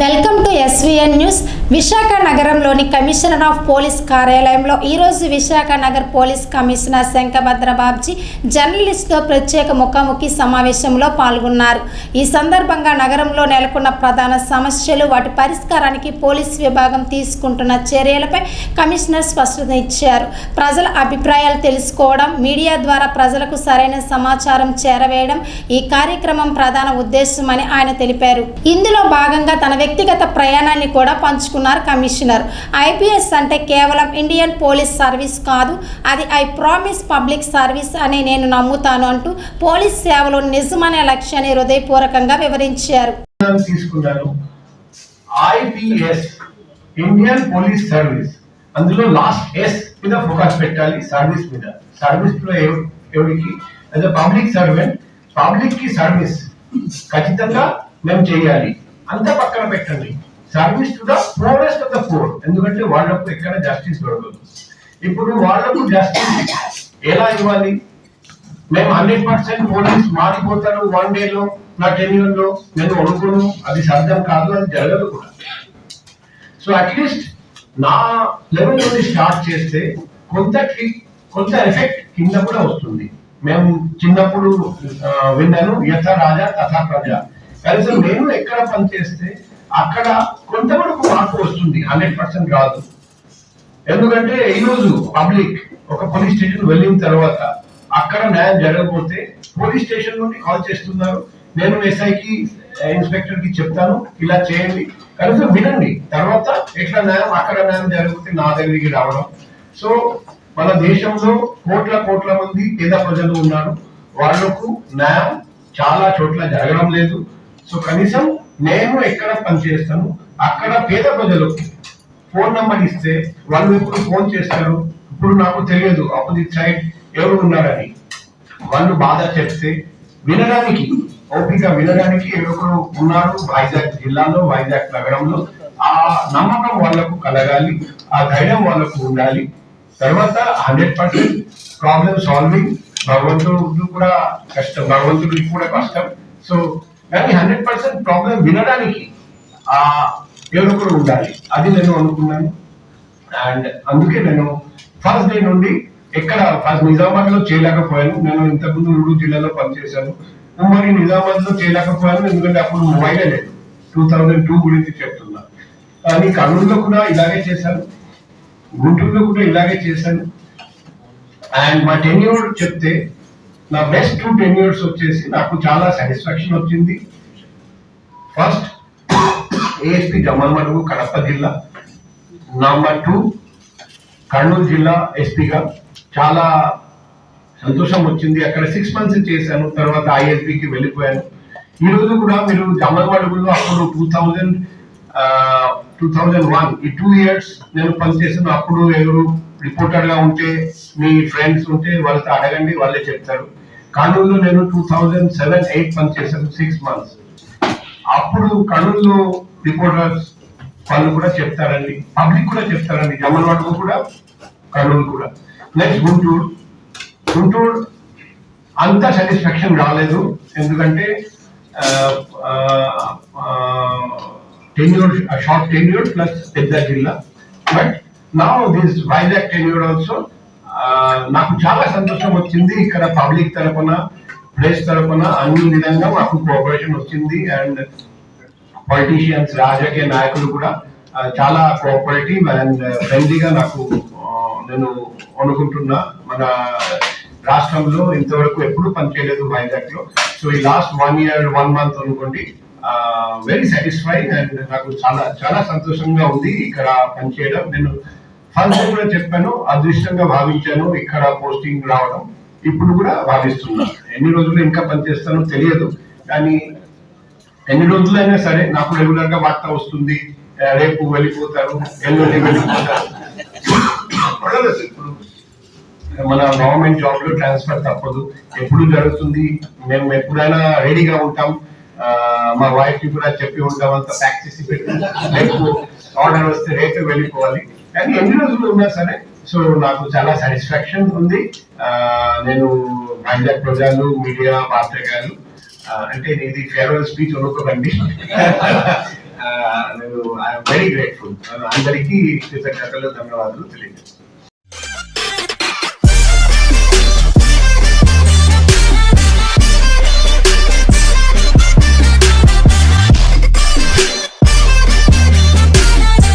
Welcome to SVN news. Visakha నగరంలోని commissioner of police కార్యాలయంలో ఈరోజు విశాఖ నగర్ పోలీస్ కమిషనర్ శంఖభద్ర బాబ్జీ జర్నలిస్టుతో ప్రత్యేక ముఖాముఖి సమావేశంలో పాల్గొన్నారు. ఈ సందర్భంగా నగరంలో నెలకొన్న ప్రధాన సమస్యలు వాటి పరిష్కారానికి పోలీస్ విభాగం తీసుకుంటున్న చర్యలపై కమిషనర్ స్పష్టత ఇచ్చారు. ప్రజల అభిప్రాయాలు తెలుసుకోవడం మీడియా ద్వారా ప్రజలకు సరైన సమాచారం చేరవేయడం ఈ కార్యక్రమం ప్రధాన ఉద్దేశమని ఆయన తెలిపారు. ఇందులో భాగంగా తన వ్యక్తిగత ప్రయాణాన్ని కూడా పంచుకున్నారు కమిషనర్. ఐపీఎస్ అంటే కేవలం ఇండియన్ పోలీస్ సర్వీస్ కాదు అది ఐ ప్రామిస్ పబ్లిక్ సర్వీస్ అని నేను నమ్ముతాను అంటూ పోలీస్ సేవలో నిజమనే లక్ష్యాన్ని హృదయపూర్వకంగా వివరించారు. నిర్ణయం ఇండియన్ పోలీస్ సర్వీస్. అందులో లాస్ట్ ఎస్ మీద ఫోకస్ పెట్టాలి సర్వీస్ మీద. సర్వీస్లో ఎవరికి? యాజ్ పబ్లిక్ సర్వెంట్ పబ్లిక్కి సర్వీస్ ఖచ్చితంగా మేము చేయాలి. అంతా పక్కన పెట్టండి. Service to the poorest of the poor ఎందుకంటే వాళ్ళకు ఎక్కడ జస్టిస్ దొరకదు. ఇప్పుడు వాళ్ళకు జస్టిస్ ఎలా ఇవ్వాలి? మేము హండ్రెడ్ పర్సెంట్ పోలీస్ మారిపోతాను వన్ డేలో నా టెన్యూర్లో నేను అనుకోను. అది సాధ్యం కాదు అది జరగదు కూడా. సో అట్లీస్ట్ నా లెవెల్ నుండి స్టార్ట్ చేస్తే కొంత కొంత ఎఫెక్ట్ కింద కూడా వస్తుంది. మేము చిన్నప్పుడు విన్నాను యథ రాజా తథా ప్రజ. కనీసం నేను ఎక్కడ పని చేస్తే అక్కడ కొంతవరకు మార్పు వస్తుంది. హండ్రెడ్ పర్సెంట్ రాదు ఎందుకంటే ఈరోజు పబ్లిక్ ఒక పోలీస్ స్టేషన్ వెళ్ళిన తర్వాత అక్కడ న్యాయం జరగకపోతే పోలీస్ స్టేషన్ నుండి కాల్ చేస్తున్నారు. నేను ఎస్ఐకి ఇన్స్పెక్టర్కి చెప్తాను ఇలా చేయండి. కనీసం వినండి. తర్వాత ఎట్లా న్యాయం అక్కడ న్యాయం జరిగితే నా దగ్గరికి రావడం. సో మన దేశంలో కోట్ల కోట్ల మంది పేద ప్రజలు ఉన్నారు. వాళ్ళకు న్యాయం చాలా చోట్ల జరగడం లేదు. సో కనీసం నేను ఎక్కడ పనిచేస్తాను అక్కడ పేద ప్రజలకు ఫోన్ నంబర్ ఇస్తే వాళ్ళు ఎప్పుడు ఫోన్ చేస్తారు. ఇప్పుడు నాకు తెలియదు ఆపోజిట్ సైడ్ ఎవరు ఉన్నారని. వాళ్ళు బాధ చెప్తే వినడానికి ఓపిక వినడానికి ఎవరు ఉన్నారు వైజాగ్ జిల్లాలో వైజాగ్ నగరంలో. ఆ నమ్మకం వాళ్ళకు కలగాలి ఆ ధైర్యం వాళ్ళకు ఉండాలి. తర్వాత హండ్రెడ్ పర్సెంట్ ప్రాబ్లమ్ సాల్వింగ్. భగవంతుడు కూడా కష్టం భగవంతుడికి కూడా కష్టం. సో కానీ హండ్రెడ్ పర్సెంట్ ప్రాబ్లం వినడానికి ఆ ఎవరొకరు ఉండాలి. అది నేను అనుకున్నాను. అండ్ అందుకే నేను ఫస్ట్ డే నుండి ఎక్కడ ఫస్ట్ నిజామాబాద్లో చేయలేకపోయాను. నేను ఇంతకుముందు మూడు జిల్లాలో పనిచేశాను. ఉమ్మడి నిజామాబాద్లో చేయలేకపోయాను. ఎందుకంటే అప్పుడు మొబైల్ లేదు. టూ థౌజండ్ టూ గురించి చెప్తున్నా. కానీ కర్నూలులో కూడా ఇలాగే చేశాను. గుంటూరులో కూడా ఇలాగే చేశాను. అండ్ మా టెన్యూర్ చెప్తే నా బెస్ట్ టూ టెన్యూర్స్ వచ్చేసి నాకు చాలా సాటిస్ఫాక్షన్ వచ్చింది. ఫస్ట్ ఏఎస్పీ జమ్మల్మడుగు కడప జిల్లా. నంబర్ టూ కర్నూలు జిల్లా ఎస్పీగా చాలా సంతోషం వచ్చింది. అక్కడ సిక్స్ మంత్స్ చేశాను తర్వాత ఐఎస్పీకి వెళ్ళిపోయాను. ఈ రోజు కూడా మీరు జమ్మల్మడుగులో అప్పుడు two thousand two thousand one ఈ టూ ఇయర్స్ నేను పనిచేసిన అప్పుడు ఎవరు రిపోర్టర్గా ఉంటే మీ ఫ్రెండ్స్ ఉంటే వాళ్ళతో అడగండి వాళ్ళే చెప్తారు. కర్నూలులో నేను టూ థౌజండ్ సెవెన్ ఎయిట్ పనిచేశాను సిక్స్ మంత్స్ అప్పుడు కర్నూలు రిపోర్టర్స్ వాళ్ళు కూడా చెప్తారండి పబ్లిక్ కూడా చెప్తారండి జమ్మలవాడకు కూడా కర్నూలు కూడా. నెక్స్ట్ గుంటూరు. గుంటూరు అంత సాటిస్ఫాక్షన్ రాలేదు ఎందుకంటే టెన్యూర్ షార్ట్ టెన్యూర్ ప్లస్ పెద్ద జిల్లా. బట్ నా దిస్ వైజాగ్ టెన్యూర్ ఆల్సో నాకు చాలా సంతోషం వచ్చింది ఇక్కడ పబ్లిక్ తరపున ప్రెస్ తరపున అన్ని విధంగా మాకు కోఆపరేషన్ వచ్చింది. అండ్ పొలిటీషియన్స్ రాజకీయ నాయకులు కూడా చాలా కోఆపరేటివ్ అండ్ ఫ్రెండ్లీగా నాకు నేను అనుకుంటున్నా. మన రాష్ట్రంలో ఇంతవరకు ఎప్పుడు పనిచేయలేదు వైజాగ్లో. సో ఈ last one year one month అనుకోండి వెరీ సాటిస్ఫైడ్ అండ్ నాకు చాలా చాలా సంతోషంగా ఉంది ఇక్కడ పనిచేయడం. నేను ఫస్ట్ కూడా చెప్పాను అదృష్టంగా భావించాను ఇక్కడ పోస్టింగ్ రావడం ఇప్పుడు కూడా భావిస్తున్నా ఎన్ని రోజులు ఇంకా పనిచేస్తానో తెలియదు కానీ ఎన్ని రోజులైనా సరే నాకు రెగ్యులర్గా వార్త వస్తుంది రేపు వెళ్ళిపోతారు ఎల్లుండి వెళ్ళిపోతారు. ఇప్పుడు. మన గవర్నమెంట్ జాబ్లో ట్రాన్స్ఫర్ తప్పదు. ఎప్పుడు జరుగుతుంది మేము ఎప్పుడైనా రెడీగా ఉంటాం మా వైఫ్ కూడా చెప్పి ఉంటాం అంత ప్రాక్టీస్ పెట్టి రేపు ఆర్డర్ వస్తే రేపు వెళ్ళిపోవాలి. కానీ ఎన్ని రోజులు ఉన్నా సరే సో నాకు చాలా సాటిస్ఫాక్షన్ ఉంది. నేను వైజాగ్ ప్రజలు మీడియా పాత్రికేయులు గారు అంటే ఇది ఫేర్వెల్ స్పీచ్ అనుకోకండి. నేను ఐఎమ్ వెరీ గ్రేట్ఫుల్ అందరికీ కృతజ్ఞతలు ధన్యవాదాలు తెలియజేస్తాను